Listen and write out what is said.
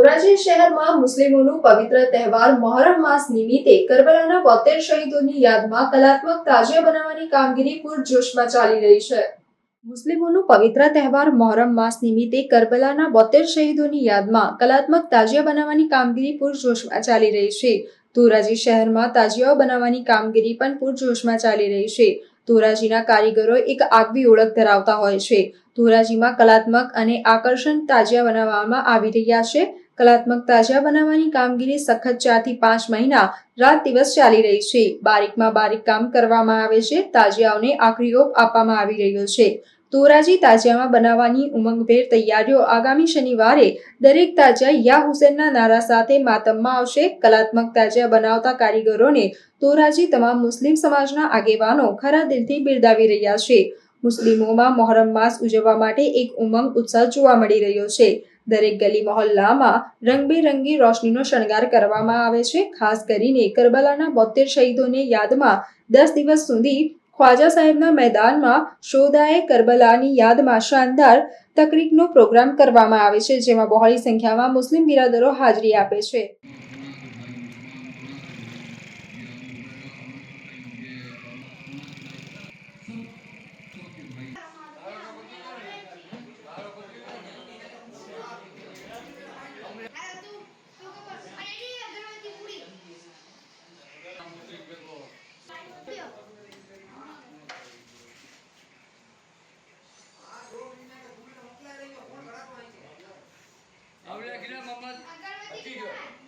ધોરાજી શહેરમાં મુસ્લિમોનું પવિત્ર તહેવાર મોહરમ માસ નિમિત્તે કરબલાના બોતેર શહીદોની યાદમાં કલાત્મક તાજિયા બનાવવાની કામગીરી પૂરજોશમાં ચાલી રહી છે. મુસ્લિમોનું પવિત્ર તહેવાર મોહરમ માસ નિમિત્તે કરબલાના બોતેર શહીદોની યાદમાં કલાત્મક તાજિયા બનાવવાની કામગીરી પૂરજોશમાં ચાલી રહી છે. ધોરાજી શહેરમાં તાજિયાઓ બનાવવાની કામગીરી પણ પૂરજોશમાં ચાલી રહી છે. ધોરાજીના કારીગરો એક આગવી ઓળખ ધરાવતા હોય છે. ધોરાજીમાં કલાત્મક અને આકર્ષણ તાજિયા બનાવવામાં આવી રહ્યા છે. કલાત્મક તાજા બનાવવાની કામગીરી સખત ચારથી પાંચ મહિના રાત દિવસ ચાલી રહી છે. બારીકમાં બારીક કામ કરવામાં આવે છે. તાજિયાઓને આખરી ઓપ આપવામાં આવી રહ્યો છે. ધોરાજી તાજિયામાં બનાવવાની ઉમંગભેર તૈયારીઓ આગામી શનિવારે દરેક તાજિયા યા હુસેનના નારા સાથે માતમમાં આવશે. કલાત્મક તાજિયા બનાવતા કારીગરોને ધોરાજી તમામ મુસ્લિમ સમાજના આગેવાનો ખરા દિલથી બિરદાવી રહ્યા છે. મુસ્લિમોમાં મોહરમ માસ ઉજવવા માટે એક ઉમંગ ઉત્સાહ જોવા મળી રહ્યો છે. દરેક ગલી મહોલ્લામાં રંગબેરંગી રોશનીનો શણગાર કરવામાં આવે છે. ખાસ કરીને કરબલાના બોતેર શહીદોને યાદમાં દસ દિવસ સુધી ખ્વાજા સાહેબના મેદાનમાં શોદાએ કરબલાની યાદમાં શાનદાર તકરીકનો પ્રોગ્રામ કરવામાં આવે છે, જેમાં બહોળી સંખ્યામાં મુસ્લિમ બિરાદરો હાજરી આપે છે. Be good.